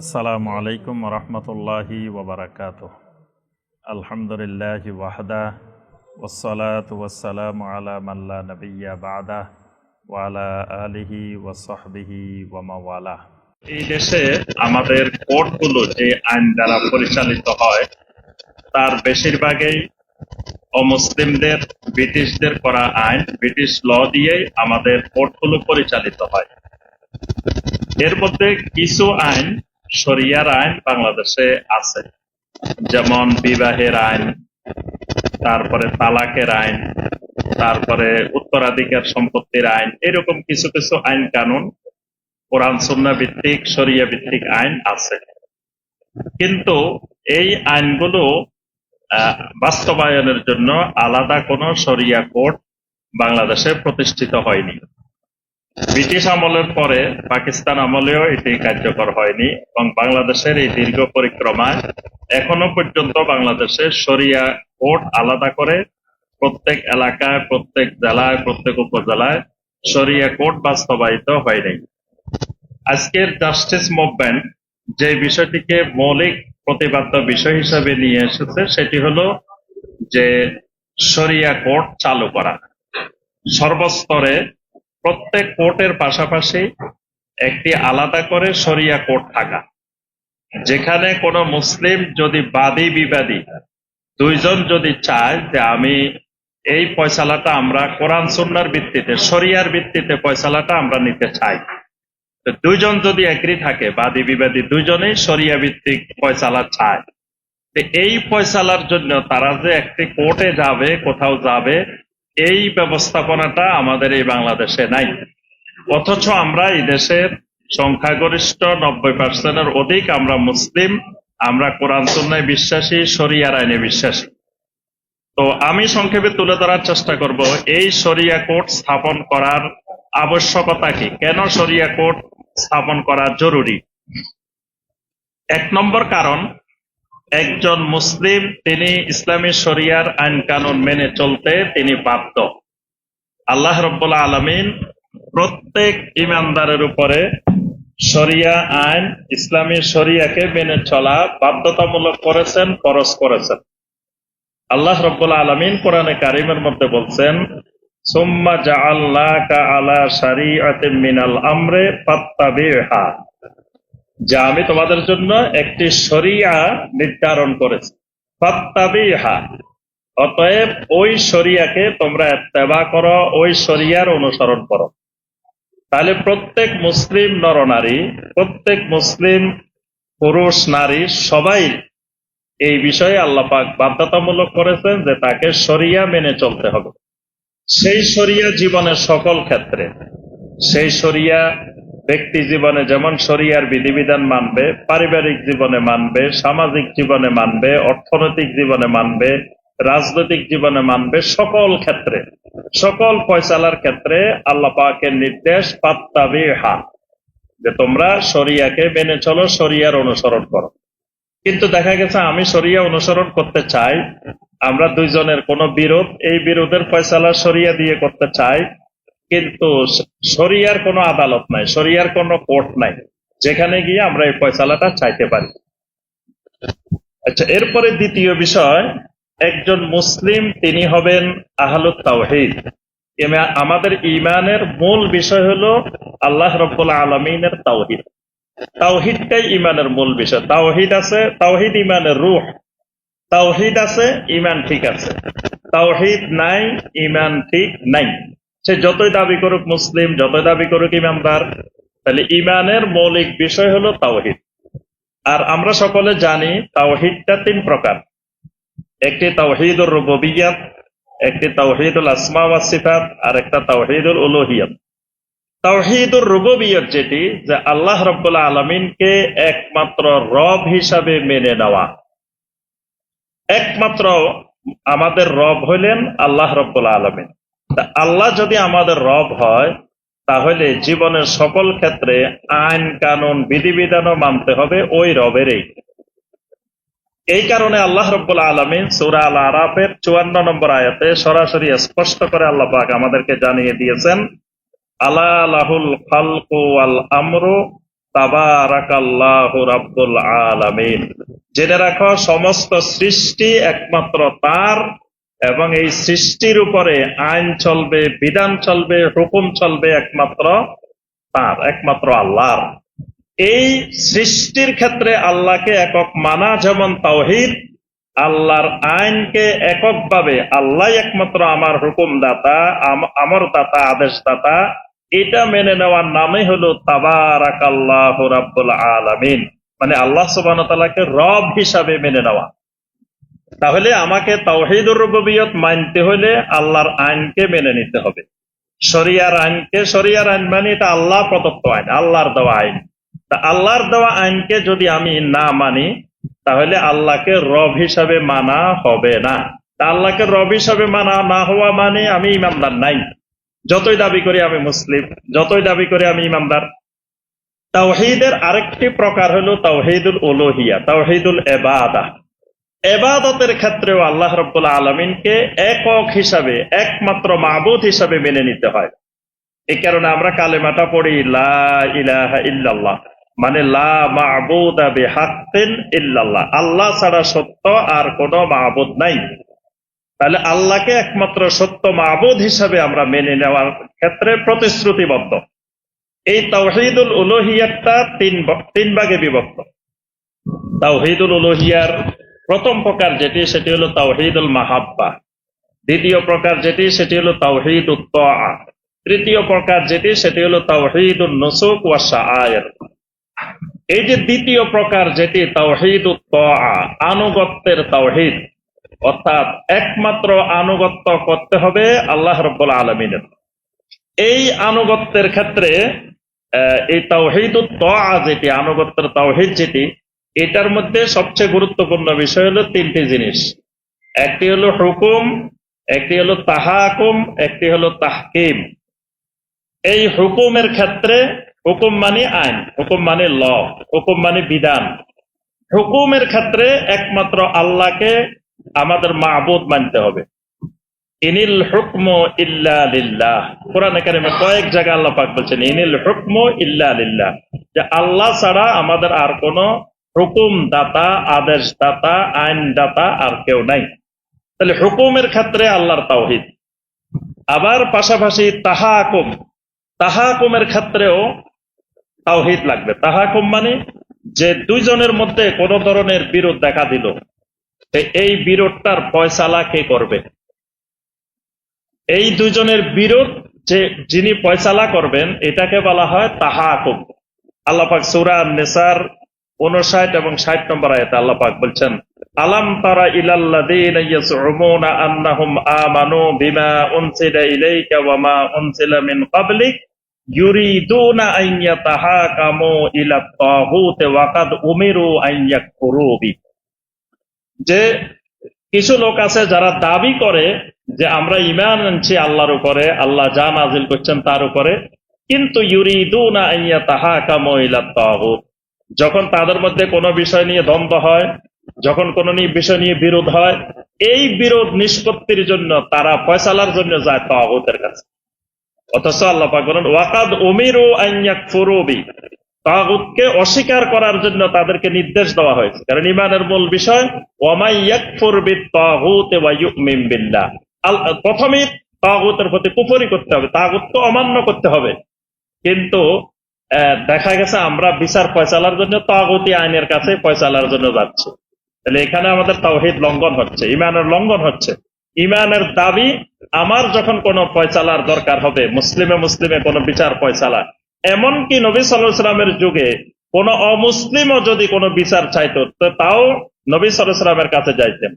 আসসালামু আলাইকুম রহমতুল্লাহি ওবরাকাত আলহামদুলিল্লাহ ওয়াহদা ওসলাত ওয়াসালাম আলা মাল্লা নবিয়া বাদা ওয়ালা আলিহি ওয়াসহবিহি ওয়ামাওয়ালা এই দেশে আমাদের কোর্টগুলো যে আইন দ্বারা পরিচালিত হয়, তার বেশিরভাগই অমুসলিমদের, ব্রিটিশদের করা আইন, ব্রিটিশ ল দিয়েই আমাদের কোর্টগুলো পরিচালিত হয়। এর মধ্যে কিছু আইন শরিয়ার আইন বাংলাদেশে আছে। যেমন বিবাহের আইন, তারপরে তালাকের আইন, তারপরে উত্তরাধিকার সম্পত্তির আইন, এরকম কিছু কিছু আইন কানুন, কোরআন, সুন্না ভিত্তিক, শরিয়া ভিত্তিক আইন আছে। কিন্তু এই আইনগুলো বাস্তবায়নের জন্য আলাদা কোনো শরিয়া কোর্ট বাংলাদেশে প্রতিষ্ঠিত হয়নি। ব্রিটিশ আমলের পরে পাকিস্তান আমলেও এটি কার্যকর হয়নি এবং বাংলাদেশের এই দীর্ঘ পরিক্রমায় এখনও পর্যন্ত বাংলাদেশের শরিয়া কোর্ট আলাদা করে। প্রত্যেক এলাকায়, প্রত্যেক জেলায়, প্রত্যেক উপজেলায় সরিয়া কোর্ট বাস্তবায়িত হয়নি আজকের জাস্টিস মুভমেন্ট যে বিষয়টিকে মৌলিক প্রতিবাদ্য বিষয় হিসাবে নিয়ে এসেছে, সেটি হলো যে সরিয়া কোর্ট চালু করা। সর্বস্তরে প্রত্যেক কোর্টের পাশাপাশি একটি আলাদা করে শরিয়া কোর্ট থাকা। যেখানে কোনো মুসলিম যদি বাদী বিবাদী, দুইজন যদি চায় যে আমি এই পয়সালাটা আমরা কোরআন সুন্নার ভিত্তিতে, শরিয়ার ভিত্তিতে পয়সালাটা আমরা নিতে চাই। তো দুইজন যদি এগ্রি থাকে, বাদী বিবাদী দুইজনেই শরিয়া ভিত্তিক পয়সালা চায়। তো এই পয়সালার জন্য তারা যে একটি কোর্টে যাবে, কোথাও যাবে এই ব্যবস্থাপনাটা আমাদের এই বাংলাদেশে নাই। অথচ আমরা এই দেশের সংখ্যাগরিষ্ঠ নব্বই পার্সেন্টের অধিক আমরা মুসলিম, আমরা কোরআন সুন্নায় বিশ্বাসী, শরিয়ার আইনে বিশ্বাসী। তো আমি সংক্ষেপে তুলে ধরার চেষ্টা করব, এই শরিয়া কোর্ট স্থাপন করার আবশ্যকতা কি? কেন শরিয়া কোর্ট স্থাপন করা জরুরি? এক নম্বর কারণ একজন মুসলিম, তিনি ইসলামী শরিয়ার আইন কানুন মেনে চলতে তিনি বাধ্য। আল্লাহ রব্বুল্লা আলমিন প্রত্যেক ইমানদারের উপরে শরিয়া আইন, ইসলামী শরিয়াকে মেনে চলা বাধ্যতামূলক করেছেন খরচ করেছেন। আল্লাহ রব্বুল্লা আলমিন কোরআনে কারিমের মধ্যে বলছেন, সোম্মা সুম্মা জাআল্লাকা আলা শারিআতিন মিনাল আমরে ফাত্তাবিহা। যা আমি তোমাদের জন্য একটি শরিয়া নির্ধারণ করেছি। ফাত্তাবিহা। অতএব ওই শরিয়াকে তোমরা এত্তেবা করো, ওই শরিয়ার অনুসরণ করো। তাহলে প্রত্যেক মুসলিম নরনারী, প্রত্যেক মুসলিম পুরুষ নারী সবাই এই বিষয়ে আল্লাহ পাক বাধ্যতামূলক করেছেন যে তাকে শরিয়া মেনে চলতে হবে। সেই শরিয়া জীবনের সকল ক্ষেত্রে, সেই শরিয়া ব্যক্তি জীবনে যেমন শরিয়ার বিধিবিধান মানবে, পারিবারিক জীবনে মানবে, সামাজিক জীবনে মানবে, অর্থনৈতিক জীবনে মানবে, রাজনৈতিক জীবনে মানবে, সকল ক্ষেত্রে, সকল ফয়সালার ক্ষেত্রে আল্লাহ পাকের নির্দেশ পাত্তাবিহা যে তোমরা শরিয়াকে মেনে চলো, শরিয়ার অনুসরণ করো। কিন্তু দেখা গেছে, আমি শরিয়া অনুসরণ করতে চাই, আমরা দুইজনের কোনো বিরোধ, এই বিরোধের ফয়সালা শরিয়া দিয়ে করতে চাই কিন্তু শরিয়ার কোনো আদালত নাই, শরিয়ার কোনো কোর্ট নাই, যেখানে গিয়ে আমরা এই ফয়সালাটা চাইতে পারি। আচ্ছা এরপরে দ্বিতীয় বিষয়, একজন মুসলিম তিনি হবেন আহলুত তাওহিদ। আমাদের ইমানের মূল বিষয় হলো আল্লাহ রব্বুল আলমিনের তাওহিদ। তাওহিদটাই ইমানের মূল বিষয়। তাওহিদ আছে, তাওহিদ ইমানের রুহ। তাওহিদ আছে, ইমান ঠিক আছে। তাওহিদ নাই, ইমান ঠিক নাই। সে যতই দাবি করুক মুসলিম, যতই দাবি করুক ইমানদার, তাহলে ইমানের মৌলিক বিষয় হলো তাওহিদ। আর আমরা সকলে জানি তাওহিদটা তিন প্রকার। একটি তাওহিদুর রুববিয়াত, একটি তাওহিদুল আসমা ওয়া সিফাত, আর একটা তাওহিদুল উলুহিয়াত। তাওহিদুর রুববিয়ত যেটি, যে আল্লাহ রব্বুল আলমিনকে একমাত্র রব হিসাবে মেনে নেওয়া। একমাত্র আমাদের রব হইলেন আল্লাহ রব্বুল আলমিন। আল্লাহ যদি আমাদের রব হয়, তাহলে জীবনের সকল ক্ষেত্রে আইন, কানুন, বিধিবিধানও মানতে হবে ওই রবেরই। এই কারণে আল্লাহ রব্বুল আলমিন সুরা আল আরাফের চুয়ান্ন নম্বর আয়াতে সরাসরি স্পষ্ট করে আল্লাহ পাক আমাদেরকে জানিয়ে দিয়েছেন, আলা লাহুল খালকু আল আমরু তাবারাকাল্লাহু রাব্বুল আলামিন। জেনে রাখো, সমস্ত সৃষ্টি একমাত্র তার এবং এই সৃষ্টির উপরে আইন চলবে, বিধান চলবে, হুকুম চলবে একমাত্র তার, একমাত্র আল্লাহর। এই সৃষ্টির ক্ষেত্রে আল্লাহকে একক মানা যেমন তাওহীদ, আল্লাহর আইনকে এককভাবে আল্লাহ একমাত্র আমার হুকুম দাতা আমর দাতা আদেশ দাতা এটা মেনে নেওয়ার নামে হলো তাবারাকাল্লাহ রাব্বুল আলামিন। মানে আল্লাহ তাআলাকে রব হিসাবে মেনে নেওয়া। তাহলে আমাকে তাওহীদুর রুবুবিয়ত মানতে হলে আল্লাহর আইনকে মেনে নিতে হবে। শরিয়ার আইনকে, শরিয়ার আইন মানে এটা আল্লাহ প্রদত্ত আইন, আল্লাহর দেওয়া আইন। তা আল্লাহর দেওয়া আইনকে যদি আমি না মানি, তাহলে আল্লাহকে রব হিসাবে মানা হবে না। তা আল্লাহকে রব হিসাবে মানা না হওয়া মানে আমি ইমানদার নাই। যতই দাবি করি আমি মুসলিম, যতই দাবি করি আমি ইমানদার। তাওহিদের আরেকটি প্রকার হলো তাওহীদুল উলুহিয়া, তাওহীদুল এবাদা। এবাদতের ক্ষেত্রেও আল্লাহ রব্বুল আলমিনকে একক হিসাবে, একমাত্র মাবুদ হিসাবে মেনে নিতে হয়। এই কারণে আমরা কালেমাটা পড়ি ইল্লাল্লাহ। মানে ইল্লাল্লাহ। আল্লাহ ছাড়া সত্য আর কোনো মাবুদ নাই। তাহলে আল্লাহকে একমাত্র সত্য মাবুদ হিসাবে আমরা মেনে নেওয়ার ক্ষেত্রে প্রতিশ্রুতিবদ্ধ। এই তাওহীদুল উলুহিয়াতটা তিন তিন ভাগে বিভক্ত। তাওহীদুল উলুহিয়ার প্রথম প্রকার যেটি, সেটি হলো তাওহীদুল মাহাব্বা। দ্বিতীয় প্রকার যেটি, সেটি হলো তাওহিদ তৃতীয় প্রকার যেটি, সেটি হলো তাওহীদুন নুসুক ওয়া শাআয়ের এই যে দ্বিতীয় প্রকার যেটি, তাওহীদুত তাআ, আনুগত্যের তাওহিদ, অর্থাৎ একমাত্র আনুগত্য করতে হবে আল্লাহ রাব্বুল আলামিনের। এই আনুগত্যের ক্ষেত্রে এই তাওহীদুত তাআ যেটি, আনুগত্যের তাওহিদ যেটি এটার মধ্যে সবচেয়ে গুরুত্বপূর্ণ বিষয় হলো তিনটি জিনিস। একটি হলো হুকুম, একটি হলো তাহাকুম, একটি হলো তাহকিম। এই হুকুমের ক্ষেত্রে হুকুম মানে আইন, হুকুম মানে ল, হুকুম মানে বিধান। হুকুমের ক্ষেত্রে একমাত্র আল্লাহকে আমাদের মাহবুদ মানতে হবে। ইনিল হুকম ইল্লাহ কোরআন কারিমে কয়েক জায়গায় আল্লাহ পাক বলছেন, ইনিল হুকম ইল্লাহ যে আল্লাহ ছাড়া আমাদের আর কোনো হুকুম দাতা, আদেশ দাতা, আইন দাতা আর কেউ নাই। তাহলে হুকুমের ক্ষেত্রে আল্লাহর তাওহিদ। আবার পাশাপাশি তাহাকুম। তাহাকুমের ক্ষেত্রেও তাওহিদ লাগবে। তাহাকুম মানে যে দুইজনের মধ্যে কোন ধরনের বিরোধ দেখা দিল। এই বিরোধটার ফয়সালা কে করবে? এই দুইজনের বিরোধ যে যিনি ফয়সালা করবেন, এটাকে বলা হয় তাহা তাহাকুম। আল্লাপাক সুরা নেসার উনষাট এবং ষাট নম্বর আয়তে আল্লাপাক বলছেন, আলাম তারা ইলাল্লাযীনা ইয়াজউমুনা আন্নাহুম আমানু বিমা উনসিলা ইলাইকা ওয়া মা উনসিলা মিন ক্বাবলিক, ইউরিদুনা ইলা তাগুত ওয়া কাদ উমিরু যে কিছু লোক আছে যারা দাবি করে যে আমরা ইমান আনছি আল্লাহর উপরে, আল্লাহ যা নাজিল করছেন তার উপরে, কিন্তু ইউরিদুনা আন ইয়াতাহাকামু ইলা তাগুত যখন তাদের মধ্যে কোনো বিষয় নিয়ে দ্বন্দ্ব হয়, যখন কোনো বিষয় নিয়ে বিরোধ হয়, এই বিরোধ নিষ্পত্তির জন্য তারা ফয়সালার জন্য যায় তাগুতের কাছে। অথচ আল্লাহ তাগুতকে অস্বীকার করার জন্য তাদেরকে নির্দেশ দেওয়া হয়েছে। কারণ ইমানের মূল বিষয়, ওয়ামাই প্রথমেই তাগুতের প্রতি কুফরি করতে হবে, তাগুতকে অমান্য করতে হবে। কিন্তু দেখা গেছে আমরা বিচার ফয়সালার জন্য তাগতি আইনের কাছে ফয়সালার জন্য যাচ্ছি। তাহলে এখানে আমাদের তাওহিদ লঙ্ঘন হচ্ছে, ইমানের লঙ্ঘন হচ্ছে। ইমানের দাবি, আমার যখন কোনো ফয়সালার দরকার হবে, মুসলিমে মুসলিমে কোনো বিচার ফয়সালা এমনকি নবী সাল্লামের যুগে কোন অমুসলিমও যদি কোনো বিচার চাইতো, তো তাও নবী সাল্লামের কাছে যাইতেন।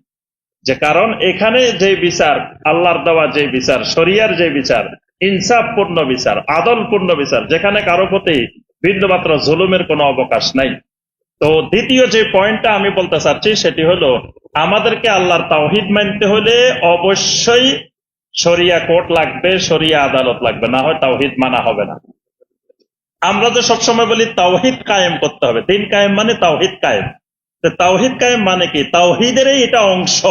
যে কারণ এখানে যে বিচার, আল্লাহর দেওয়া যে বিচার, শরিয়ার যে বিচার ইনসাফপূর্ণ বিচার, আদলপূর্ণ বিচার, যেখানে কারও প্রতি বিন্দুমাত্র জুলুমের কোনো অবকাশ নাই। তো দ্বিতীয় যে পয়েন্টটা আমি বলতে চাচ্ছি, সেটি হলো, আমাদেরকে আল্লাহর তাওহিদ মানতে হলে অবশ্যই শরিয়া কোর্ট লাগবে, শরিয়া আদালত লাগবে, না হয় তাওহিদ মানা হবে না। আমরা যে সবসময় বলি, তাওহিদ কায়েম করতে হবে। দিন কায়েম মানে তাওহিদ কায়েম। তাওহিদ কায়েম মানে কি? তাওহিদেরই এটা অংশ।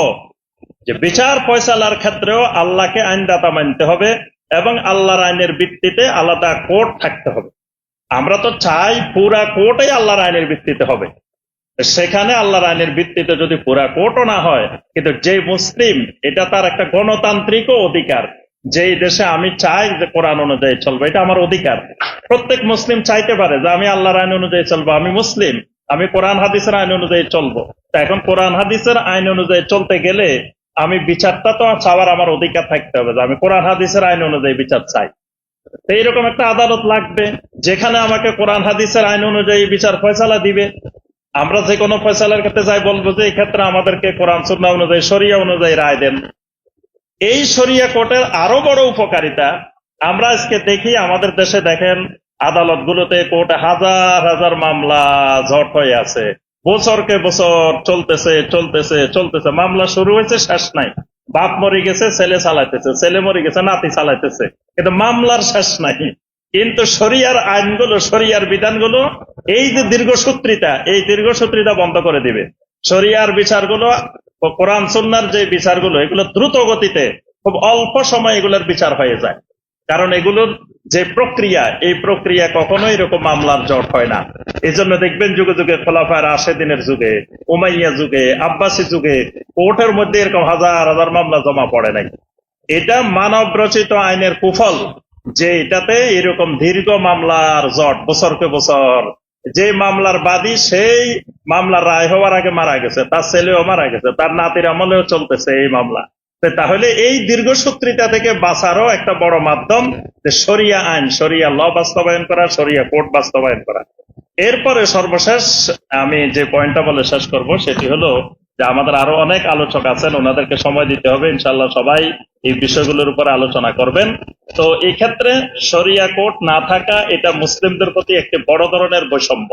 যে বিচার ফয়সালার ক্ষেত্রেও আল্লাহকে আইনদাতা মানতে হবে এবং আল্লাহর আইনের ভিত্তিতে আলাদা কোর্ট থাকতে হবে। আমরা তো চাই পুরা কোর্টই আল্লাহর আইনের ভিত্তিতে হবে। সেখানে আল্লাহর আইনের ভিত্তিতে যদি পুরা কোর্টও না হয়, কিন্তু যে মুসলিম, এটা তার একটা গণতান্ত্রিক অধিকার। যেই দেশে আমি চাই যে কোরআন অনুযায়ী চলবো, এটা আমার অধিকার। প্রত্যেক মুসলিম চাইতে পারে যে আমি আল্লাহর আইন অনুযায়ী চলবো, আমি মুসলিম, আমি কোরআন, হাদিসের আইন অনুযায়ী চলবো। তা এখন কোরআন, হাদিসের আইন অনুযায়ী চলতে গেলে আমি বিচারটা তো চাওয়ার আমার অধিকার থাকতে হবে যে আমি কোরআন, হাদিসের আইন অনুযায়ী বিচার চাই। এইরকম একটা আদালত লাগবে, যেখানে আমাকে কোরআন, হাদিসের আইন অনুযায়ী বিচার ফয়সালা দিবে। আমরা যে কোনো ফয়সালার ক্ষেত্রে যাই বলব যে এই ক্ষেত্রে আমাদেরকে কোরআন, সুন্নাহ অনুযায়ী, শরিয়া অনুযায়ী রায় দেন। এই শরিয়া কোর্টের আরও বড় উপকারিতা, আমরা আজকে দেখি আমাদের দেশে দেখেন আদালতগুলোতে কোর্টে হাজার হাজার মামলা ঝট হয়ে আছে। বছরকে বছর চলতেছে চলতেছে চলতেছে। মামলা শুরু হয়েছে, শেষ নাই। বাপ মরে গেছে, ছেলে চালাইতেছে। ছেলে মরে গেছে, নাতি চালাইতেছে। কিন্তু মামলার শেষ নাই। কিন্তু শরিয়ার আইনগুলো, শরিয়ার বিধানগুলো, এই যে দীর্ঘসূত্রিতা এই দীর্ঘসূত্রিতা বন্ধ করে দিবে। শরিয়ার বিচারগুলো কোরআন সন্ন্যার যে বিচারগুলো, এগুলো দ্রুত গতিতে, খুব অল্প সময় এগুলোর বিচার হয়ে যায়। কারণ এগুলোর যে প্রক্রিয়া, এই প্রক্রিয়া কখনোই এরকম মামলার জট হয় না। এই জন্য দেখবেন যুগে যুগে খোলাফার আশে দিনের যুগে, উমাইয়া যুগে, আব্বাসী যুগে, কোর্টের মধ্যে এরকম হাজার হাজার মামলা জমা পড়ে নাই। এটা মানব রচিত আইনের কুফল যে এটাতে এরকম দীর্ঘ মামলার জট বছরকে বছর। যে মামলার বাদী সেই মামলার রায় হওয়ার আগে মারা গেছে, তার ছেলেও মারা গেছে, তার নাতির আমলেও চলতেছে এই মামলা। তাহলে এই দীর্ঘ দীর্ঘসূত্রিতা থেকে বাঁচারও একটা বড় মাধ্যম যে সরিয়া আইন সরিয়া ল বাস্তবায়ন করা সরিয়া কোর্ট বাস্তবায়ন করা। এরপরে সর্বশেষ আমি যে পয়েন্টটা বলে শেষ করব, সেটি হলো যে আমাদের আরও অনেক আলোচক আছেন, ওনাদেরকে সময় দিতে হবে ইনশাল্লাহ সবাই এই বিষয়গুলোর উপর আলোচনা করবেন। তো এই ক্ষেত্রে শরিয়া কোর্ট না থাকা এটা মুসলিমদের প্রতি একটি বড় ধরনের বৈষম্য।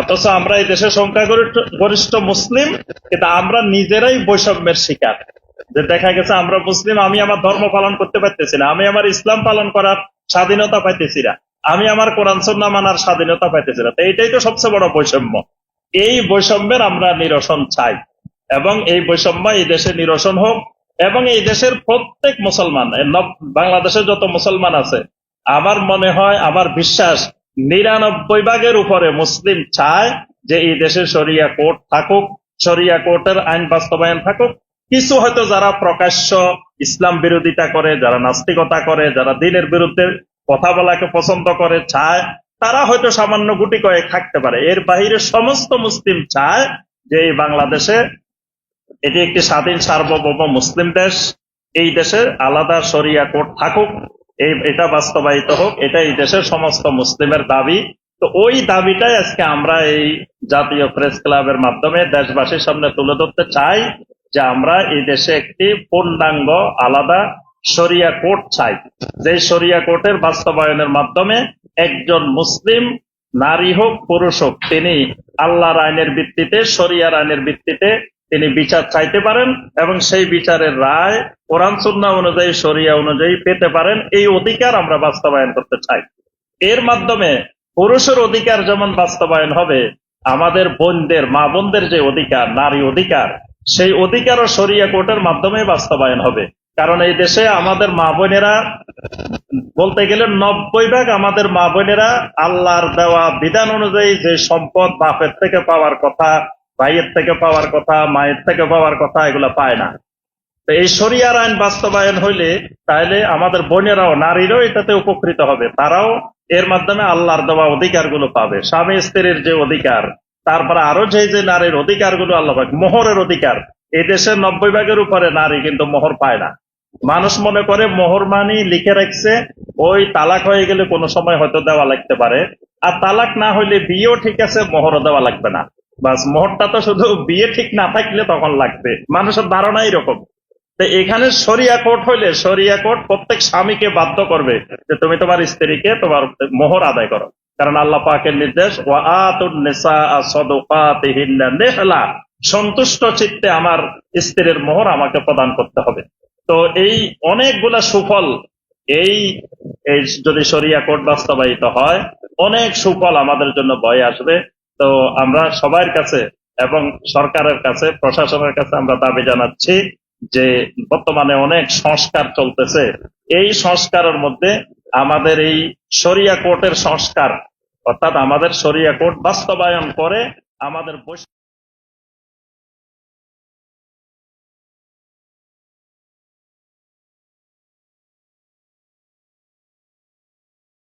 অথচ আমরা এই দেশের সংখ্যা গরিষ্ঠ মুসলিম, কিন্তু আমরা নিজেরাই বৈষম্যের শিকার। যে দেখা গেছে আমরা মুসলিম, আমি আমার ধর্ম পালন করতে পারতেছি না, আমি আমার ইসলাম পালন করার স্বাধীনতা পাইতেছি না, আমি আমার কোরআন সন্না মানার স্বাধীনতা পাইতেছি না। এইটাই তো সবচেয়ে বড় বৈষম্য। এই বৈষম্যের আমরা নিরসন চাই, এবং এই বৈষম্য এই দেশে নিরসন হোক, এবং এই দেশের প্রত্যেক মুসলমান বাংলাদেশের যত মুসলমান আছে, আমার মনে হয়, আমার বিশ্বাস নিরানব্বই ভাগের উপরে মুসলিম চায় যে এই দেশে শরিয়া কোর্ট থাকুক, শরিয়া কোর্টের আইন বাস্তবায়ন থাকুক। কিছু হয়তো যারা প্রকাশ্য ইসলাম বিরোধিতা করে, যারা নাস্তিকতা করে, যারা দিনের বিরুদ্ধে কথা বলাকে পছন্দ করে চায়, তারা হয়তো সামান্য গুটি কয়েক থাকতে পারে। এর বাহিরে সমস্ত মুসলিম চায় যে এই বাংলাদেশে এটি একটি স্বাধীন সার্বভৌম মুসলিম দেশ, এই দেশে আলাদা শরিয়া কোর্ট থাকুক। এই, এটা বাস্তবায়িত হোক এটা এই দেশের সমস্ত মুসলিমের দাবি। তো ওই দাবিটাই আজকে আমরা এই জাতীয় প্রেস ক্লাবের মাধ্যমে দেশবাসীর সামনে তুলে ধরতে চাই যে আমরা এই দেশে একটি পূর্ণাঙ্গ, আলাদা শরিয়া কোর্ট চাই। যে শরিয়া কোর্টের বাস্তবায়নের মাধ্যমে একজন মুসলিম, নারী হোক, পুরুষ হোক, তিনি আল্লাহর আইনের ভিত্তিতে, শরিয়ার আইনের ভিত্তিতে তিনি বিচার চাইতে পারেন এবং সেই বিচারের রায় কোরআন সুন্নাহ অনুযায়ী, শরিয়া অনুযায়ী পেতে পারেন। এই অধিকার আমরা বাস্তবায়ন করতে চাই। এর মাধ্যমে পুরুষের অধিকার যেমন বাস্তবায়ন হবে, আমাদের বোনদের, মা বোনদের যে অধিকার, নারী অধিকার, সেই অধিকারও শরিয়া কোর্টের মাধ্যমে বাস্তবায়ন হবে। কারণ এই দেশে আমাদের মা বোনেরা বলতে গেলে নব্বই ভাগ আমাদের মা বোনেরা আল্লাহর দেওয়া বিধান অনুযায়ী যে সম্পদ বাপের থেকে পাওয়ার কথা ভাইয়ের থেকে পাওয়ার কথা, মায়ের থেকে পাওয়ার কথা এগুলো পায় না। তো এই শরিয়ার আইন বাস্তবায়ন হইলে তাহলে আমাদের বোনেরাও, নারীরাও এটাতে উপকৃত হবে। তারাও এর মাধ্যমে আল্লাহর দেওয়া অধিকারগুলো পাবে। স্বামী স্ত্রীর যে অধিকার, তারপরে আরও যে যে নারীর অধিকারগুলো আল্লাহ মোহরের অধিকার এই দেশের নব্বই ভাগের উপরে নারী কিন্তু মোহর পায় না। মানুষ মনে করে মোহর মানি লিখে রাখছে, ওই তালাক হয়ে গেলে কোনো সময় হয়তো দেওয়া লাগতে পারে। আর তালাক না হইলে বিয়েও ঠিক আছে, মোহরও দেওয়া লাগবে না। বাস মোহরটা তো শুধু বিয়ে ঠিক না থাকলে তখন লাগবে। মানুষের ধারণা এরকম। তো এখানে সরিয়া কোর্ট হইলে সরিয়া কোর্ট প্রত্যেক স্বামীকে বাধ্য করবে যে তুমি তোমার স্ত্রীকে তোমার মোহর আদায় করো। কারণ আল্লাহ পাকের নির্দেশ সন্তুষ্ট চিত্তে আমার স্ত্রীর মোহর আমাকে প্রদান করতে হবে। তো এই অনেকগুলা সুফল, এই যদি সরিয়া কোর্ট বাস্তবায়িত হয়, অনেক সুফল আমাদের জন্য বয়ে আসবে। তো আমরা সবার কাছে এবং সরকারের কাছে, প্রশাসনের কাছে আমরা দাবি জানাচ্ছি যে বর্তমানে অনেক সংস্কার চলতেছে। এই সংস্কারের মধ্যে আমাদের এই সরিয়া কোর্টের সংস্কার, অর্থাৎ আমাদের সরিয়া কোর্ট বাস্তবায়ন করে আমাদের